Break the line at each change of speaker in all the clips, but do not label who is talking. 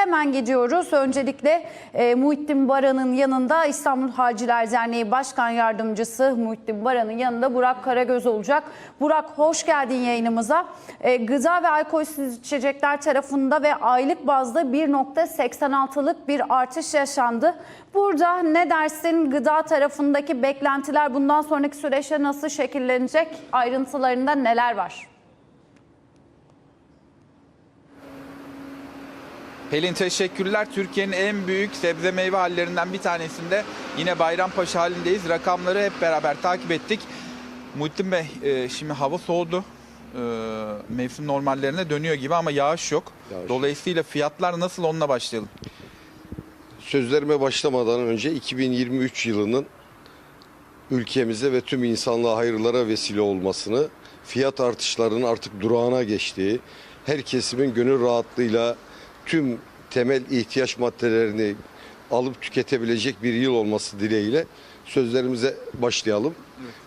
Hemen gidiyoruz. Öncelikle e, Muhittin Baran'ın yanında İstanbul Haciler Derneği Başkan Yardımcısı Muhittin Baran'ın yanında Burak Karagöz olacak. Burak hoş geldin yayınımıza. E, gıda ve alkolsüz içecekler tarafında ve aylık bazda 1.86'lık bir artış yaşandı. Burada ne dersin gıda tarafındaki beklentiler bundan sonraki süreçte nasıl şekillenecek? Ayrıntılarında neler var?
Pelin teşekkürler. Türkiye'nin en büyük sebze meyve hallerinden bir tanesinde yine Bayrampaşa halindeyiz. Rakamları hep beraber takip ettik. Muhittin Bey e, şimdi hava soğudu. E, mevsim normallerine dönüyor gibi ama yağış yok.
Yağış.
Dolayısıyla fiyatlar nasıl onunla başlayalım.
Sözlerime başlamadan önce 2023 yılının ülkemize ve tüm insanlığa hayırlara vesile olmasını, fiyat artışlarının artık durağına geçtiği, her kesimin gönül rahatlığıyla tüm temel ihtiyaç maddelerini alıp tüketebilecek bir yıl olması dileğiyle sözlerimize başlayalım.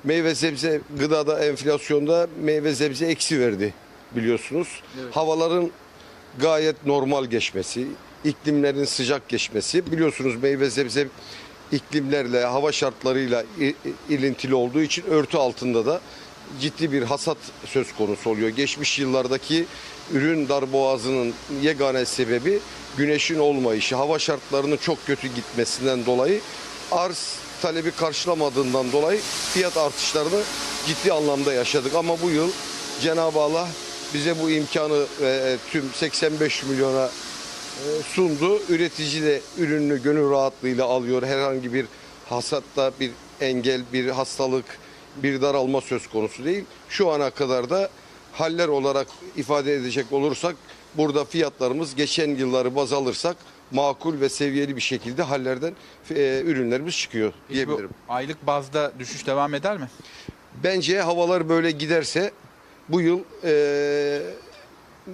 Meyve sebze gıdada enflasyonda meyve sebze eksi verdi biliyorsunuz. Havaların gayet normal geçmesi, iklimlerin sıcak geçmesi. Biliyorsunuz meyve sebze iklimlerle, hava şartlarıyla ilintili olduğu için örtü altında da ciddi bir hasat söz konusu oluyor. Geçmiş yıllardaki ürün darboğazının yegane sebebi güneşin olmayışı, hava şartlarının çok kötü gitmesinden dolayı arz talebi karşılamadığından dolayı fiyat artışlarını ciddi anlamda yaşadık. Ama bu yıl Cenab-ı Allah bize bu imkanı e, tüm 85 milyona e, sundu. Üretici de ürününü gönül rahatlığıyla alıyor. Herhangi bir hasatta bir engel, bir hastalık, bir daralma söz konusu değil. Şu ana kadar da haller olarak ifade edecek olursak burada fiyatlarımız geçen yılları baz alırsak makul ve seviyeli bir şekilde hallerden e, ürünlerimiz çıkıyor
Peki bu
diyebilirim.
aylık bazda düşüş devam eder mi?
Bence havalar böyle giderse bu yıl e,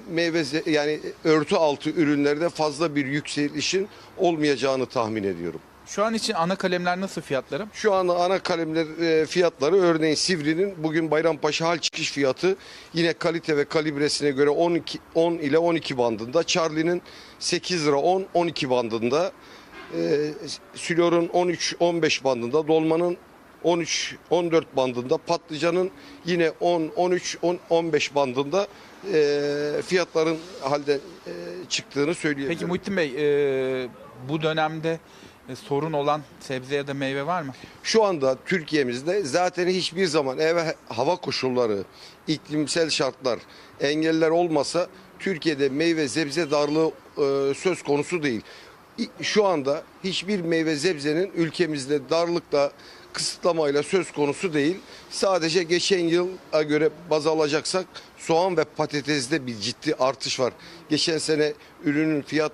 meyve yani örtü altı ürünlerde fazla bir yükselişin olmayacağını tahmin ediyorum.
Şu an için ana kalemler nasıl fiyatları?
Şu an ana kalemler e, fiyatları örneğin Sivri'nin bugün Bayrampaşa hal çıkış fiyatı yine kalite ve kalibresine göre 12 10 ile 12 bandında. Charlie'nin 8 lira 10 12 bandında. E, Sülor'un 13 15 bandında. Dolmanın 13 14 bandında. Patlıcanın yine 10 13 10 15 bandında e, fiyatların halde e, çıktığını söyleyebilirim.
Peki Muhittin Bey e, bu dönemde sorun olan sebze ya da meyve var mı?
Şu anda Türkiye'mizde zaten hiçbir zaman eve hava koşulları, iklimsel şartlar, engeller olmasa Türkiye'de meyve sebze darlığı e, söz konusu değil. Şu anda hiçbir meyve sebzenin ülkemizde darlıkla kısıtlamayla söz konusu değil. Sadece geçen yıla göre baz alacaksak soğan ve patatesde bir ciddi artış var. Geçen sene ürünün fiyat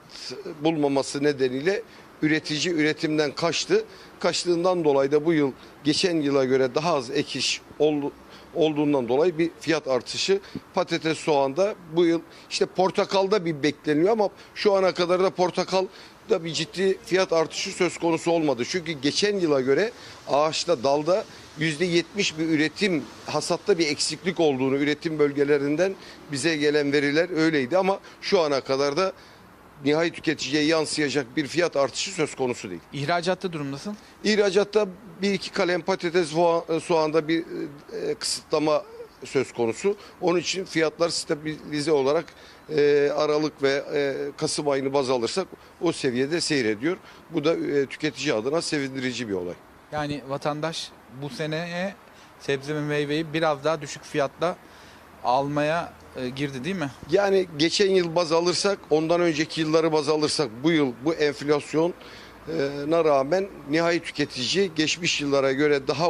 bulmaması nedeniyle üretici üretimden kaçtı. Kaçtığından dolayı da bu yıl geçen yıla göre daha az ekiş oldu, olduğundan dolayı bir fiyat artışı patates soğanda bu yıl işte portakalda bir bekleniyor ama şu ana kadar da portakal da bir ciddi fiyat artışı söz konusu olmadı. Çünkü geçen yıla göre ağaçta dalda %70 bir üretim hasatta bir eksiklik olduğunu üretim bölgelerinden bize gelen veriler öyleydi ama şu ana kadar da nihai tüketiciye yansıyacak bir fiyat artışı söz konusu değil.
İhracatta durum nasıl?
İhracatta bir iki kalem patates soğa- soğanda bir e, kısıtlama söz konusu. Onun için fiyatlar stabilize olarak e, Aralık ve e, Kasım ayını baz alırsak o seviyede seyrediyor. Bu da e, tüketici adına sevindirici bir olay.
Yani vatandaş bu seneye sebze ve meyveyi biraz daha düşük fiyatla almaya e, girdi değil mi?
Yani geçen yıl baz alırsak, ondan önceki yılları baz alırsak bu yıl bu enflasyona rağmen nihai tüketici geçmiş yıllara göre daha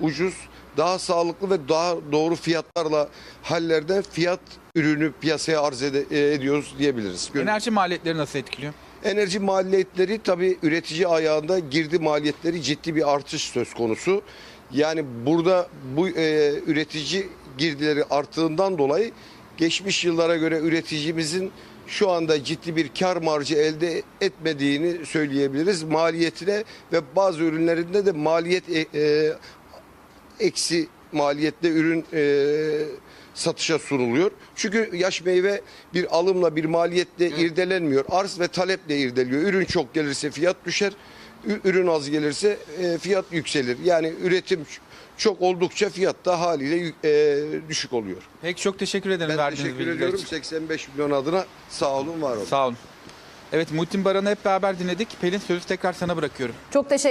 ucuz, daha sağlıklı ve daha doğru fiyatlarla hallerden fiyat ürünü piyasaya arz e, ediyoruz diyebiliriz.
Enerji maliyetleri nasıl etkiliyor?
Enerji maliyetleri tabii üretici ayağında girdi maliyetleri ciddi bir artış söz konusu. Yani burada bu e, üretici girdileri arttığından dolayı geçmiş yıllara göre üreticimizin şu anda ciddi bir kar marjı elde etmediğini söyleyebiliriz. Maliyetine ve bazı ürünlerinde de maliyet e, e, eksi maliyette ürün e, satışa sunuluyor. Çünkü yaş meyve bir alımla bir maliyetle irdelenmiyor. Arz ve taleple irdeliyor. Ürün çok gelirse fiyat düşer. Ürün az gelirse e, fiyat yükselir. Yani üretim çok oldukça fiyat da haliyle e, düşük oluyor.
Peki çok teşekkür ederim
Ben
verdiğiniz
teşekkür
bilgiler
ediyorum.
için.
85 milyon adına sağ olun var olun.
Sağ olun. Evet Muhittin Baran'ı hep beraber dinledik. Pelin sözü tekrar sana bırakıyorum.
Çok teşekkür